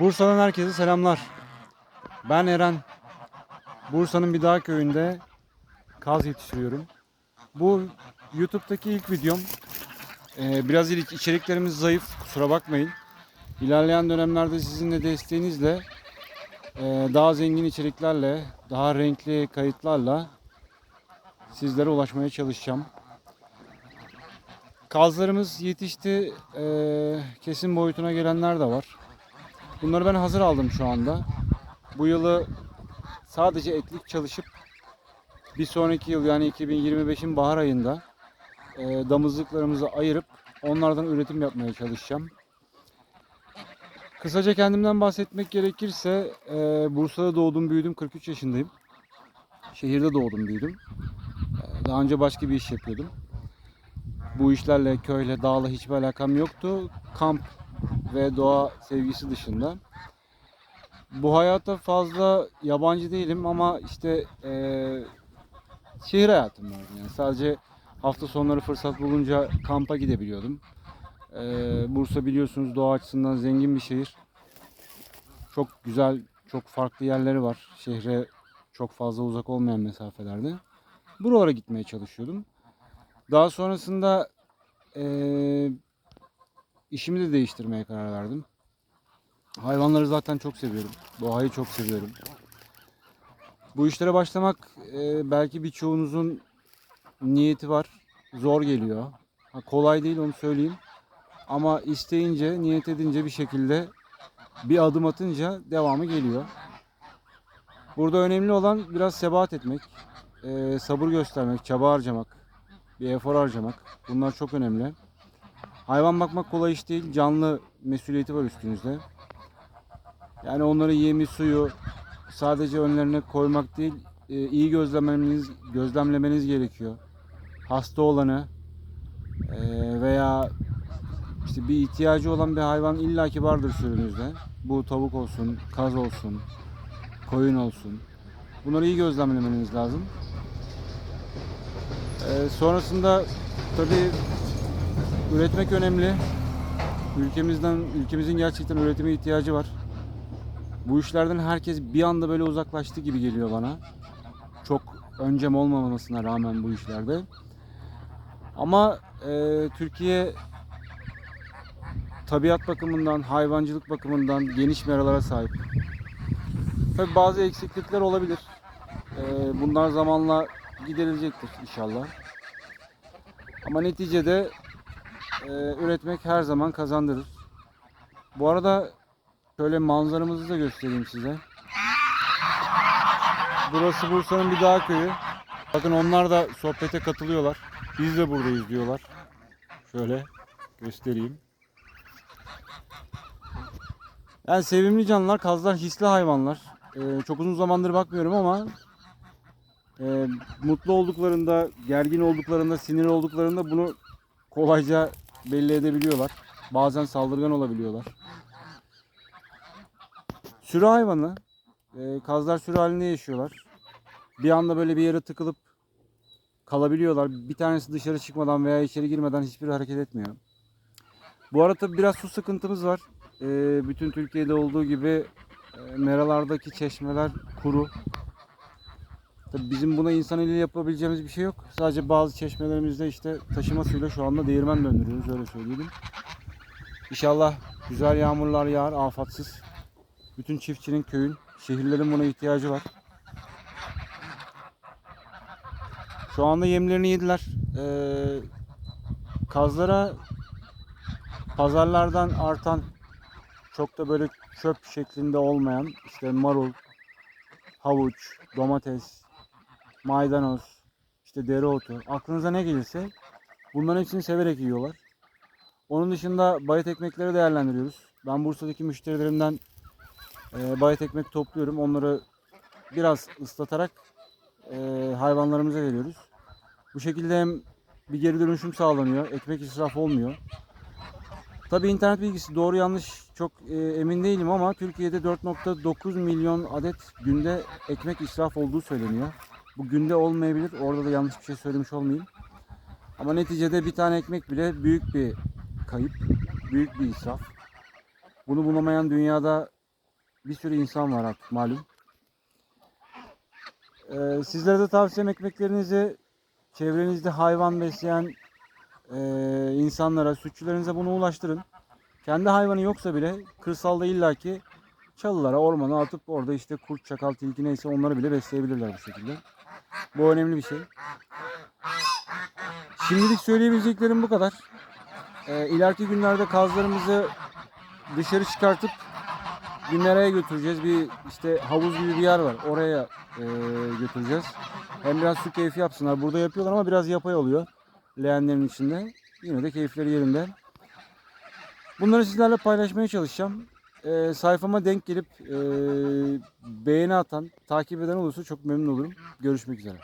Bursa'dan herkese selamlar. Ben Eren. Bursa'nın bir dağ köyünde kaz yetiştiriyorum. Bu YouTube'daki ilk videom. Ee, biraz ilk içeriklerimiz zayıf. Kusura bakmayın. İlerleyen dönemlerde sizin de desteğinizle e, daha zengin içeriklerle, daha renkli kayıtlarla sizlere ulaşmaya çalışacağım. Kazlarımız yetişti. Ee, kesin boyutuna gelenler de var. Bunları ben hazır aldım şu anda. Bu yılı sadece etlik çalışıp bir sonraki yıl yani 2025'in bahar ayında e, damızlıklarımızı ayırıp onlardan üretim yapmaya çalışacağım. Kısaca kendimden bahsetmek gerekirse e, Bursa'da doğdum büyüdüm 43 yaşındayım. Şehirde doğdum büyüdüm. E, daha önce başka bir iş yapıyordum. Bu işlerle, köyle, dağla hiçbir alakam yoktu. Kamp ve doğa sevgisi dışında. Bu hayata fazla yabancı değilim ama işte eee, şehir hayatım var. Yani sadece hafta sonları fırsat bulunca kampa gidebiliyordum. Eee, Bursa biliyorsunuz doğa açısından zengin bir şehir. Çok güzel, çok farklı yerleri var. Şehre çok fazla uzak olmayan mesafelerde. Buralara gitmeye çalışıyordum. Daha sonrasında eee işimi de değiştirmeye karar verdim. Hayvanları zaten çok seviyorum. Doğayı çok seviyorum. Bu işlere başlamak e, belki birçoğunuzun niyeti var. Zor geliyor. Ha, kolay değil onu söyleyeyim. Ama isteyince, niyet edince bir şekilde bir adım atınca devamı geliyor. Burada önemli olan biraz sebat etmek, e, sabır göstermek, çaba harcamak, bir efor harcamak. Bunlar çok önemli. Hayvan bakmak kolay iş değil. Canlı mesuliyeti var üstünüzde. Yani onları yemi, suyu sadece önlerine koymak değil, e, iyi gözlemlemeniz gözlemlemeniz gerekiyor. Hasta olanı e, veya işte bir ihtiyacı olan bir hayvan illaki vardır sürünüzde. Bu tavuk olsun, kaz olsun, koyun olsun. Bunları iyi gözlemlemeniz lazım. E, sonrasında tabii Üretmek önemli. Ülkemizden ülkemizin gerçekten üretime ihtiyacı var. Bu işlerden herkes bir anda böyle uzaklaştı gibi geliyor bana. Çok öncem olmamasına rağmen bu işlerde. Ama e, Türkiye tabiat bakımından, hayvancılık bakımından geniş meralara sahip. Tabi bazı eksiklikler olabilir. E, bunlar zamanla giderilecektir inşallah. Ama neticede e, üretmek her zaman kazandırır. Bu arada şöyle manzaramızı da göstereyim size. Burası Bursa'nın bir dağ köyü. Bakın onlar da sohbete katılıyorlar. Biz de buradayız diyorlar. Şöyle göstereyim. Yani sevimli canlılar, kazlar hisli hayvanlar. Ee, çok uzun zamandır bakmıyorum ama e, mutlu olduklarında, gergin olduklarında, sinir olduklarında bunu kolayca belli edebiliyorlar. Bazen saldırgan olabiliyorlar. Sürü hayvanı. e, kazlar sürü halinde yaşıyorlar. Bir anda böyle bir yere tıkılıp kalabiliyorlar. Bir tanesi dışarı çıkmadan veya içeri girmeden hiçbir hareket etmiyor. Bu arada biraz su sıkıntımız var. E, bütün Türkiye'de olduğu gibi e, meralardaki çeşmeler kuru. Tabii bizim buna insan eliyle yapabileceğimiz bir şey yok. Sadece bazı çeşmelerimizde işte taşıma suyla şu anda değirmen döndürüyoruz öyle söyleyelim. İnşallah güzel yağmurlar yağar afatsız. Bütün çiftçinin köyün, şehirlerin buna ihtiyacı var. Şu anda yemlerini yediler. Ee, kazlara pazarlardan artan çok da böyle çöp şeklinde olmayan işte marul, havuç, domates, maydanoz, işte dereotu, aklınıza ne gelirse bunların hepsini severek yiyorlar. Onun dışında bayat ekmekleri değerlendiriyoruz. Ben Bursa'daki müşterilerimden e, bayat ekmek topluyorum. Onları biraz ıslatarak e, hayvanlarımıza veriyoruz. Bu şekilde hem bir geri dönüşüm sağlanıyor, ekmek israfı olmuyor. Tabii internet bilgisi doğru yanlış çok e, emin değilim ama Türkiye'de 4.9 milyon adet günde ekmek israf olduğu söyleniyor. Bu günde olmayabilir. Orada da yanlış bir şey söylemiş olmayayım. Ama neticede bir tane ekmek bile büyük bir kayıp, büyük bir israf. Bunu bulamayan dünyada bir sürü insan var artık malum. Ee, sizlere de tavsiyem ekmeklerinizi çevrenizde hayvan besleyen e, insanlara, sütçülerinize bunu ulaştırın. Kendi hayvanı yoksa bile kırsalda illaki çalılara, ormana atıp orada işte kurt, çakal, tilki neyse onları bile besleyebilirler bu şekilde. Bu önemli bir şey. Şimdilik söyleyebileceklerim bu kadar. Ee, ileriki günlerde kazlarımızı dışarı çıkartıp bir nereye götüreceğiz? Bir işte havuz gibi bir yer var. Oraya e, götüreceğiz. Hem biraz su keyfi yapsınlar. Burada yapıyorlar ama biraz yapay oluyor. Leğenlerin içinde. Yine de keyifleri yerinde. Bunları sizlerle paylaşmaya çalışacağım. E, sayfama denk gelip e, beğeni atan, takip eden olursa çok memnun olurum. Görüşmek üzere.